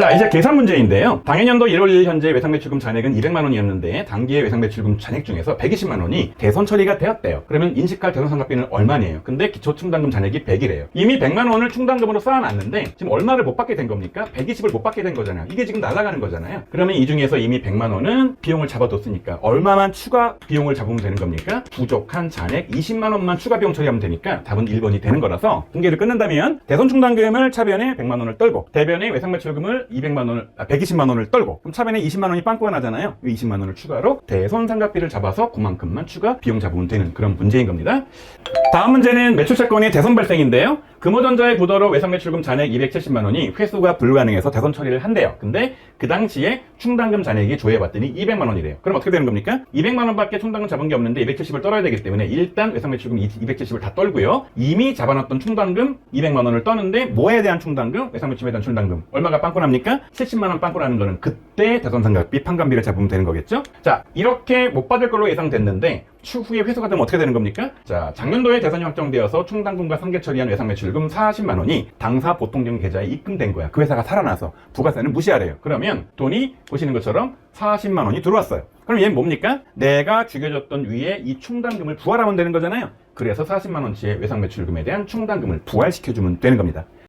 자, 이제 계산 문제인데요. 당해년도 1월 1일 현재 외상매출금 잔액은 200만 원이었는데 당기의 외상매출금 잔액 중에서 120만 원이 대손 처리가 되었대요. 그러면 인식할 대손상각비는 얼마네요? 근데 기초충당금 잔액이 100이래요. 이미 100만 원을 충당금으로 쌓아놨는데 지금 얼마를 못 받게 된 겁니까? 120을 못 받게 된 거잖아요. 이게 지금 날아가는 거잖아요. 그러면 이 중에서 이미 100만 원은 비용을 잡아뒀으니까 얼마만 추가 비용을 잡으면 되는 겁니까? 부족한 잔액 20만 원만 추가 비용 처리하면 되니까 답은 1번이 되는 거라서 통계를 끊는다면 대손 충당금을 차변에 100만 원을 떨고 대변에 외상매출금을 200만 원을 아, 120만 원을 떨고 그럼 차변에 20만 원이 빵꾸가 나잖아요. 이 20만 원을 추가로 대손 상각비를 잡아서 그만큼만 추가 비용 잡으면 되는 그런 문제인 겁니다. 다음 문제는 매출 채권의 대손 발생인데요. 금호전자의 부도로 외상 매출금 잔액 270만 원이 회수가 불가능해서 대손 처리를 한대요. 근데 그 당시에 충당금 잔액이 조회해봤더니 200만 원이래요. 그럼 어떻게 되는 겁니까? 200만 원밖에 충당금 잡은 게 없는데 270을 떨어야 되기 때문에 일단 외상 매출금 270을 다 떨고요. 이미 잡아놨던 충당금 200만 원을 떠는데 뭐에 대한 충당금? 외상 매출금에 대한 충당금. 얼마가 빵꾸 납니까? 70만 원 빵꾸 나는 거는 그 때 대손상각비 판관비를 잡으면 되는 거겠죠? 자, 이렇게 못 받을 걸로 예상됐는데 추후에 회수가 되면 어떻게 되는 겁니까? 자, 작년도에 대선이 확정되어서 충당금과 상계 처리한 외상 매출금 40만 원이 당사 보통경 계좌에 입금된 거야. 그 회사가 살아나서 부가세는 무시하래요. 그러면 돈이 보시는 것처럼 40만 원이 들어왔어요. 그럼 얘는 뭡니까? 내가 죽여줬던 위에 이 충당금을 부활하면 되는 거잖아요. 그래서 40만 원치의 외상 매출금에 대한 충당금을 부활시켜주면 되는 겁니다.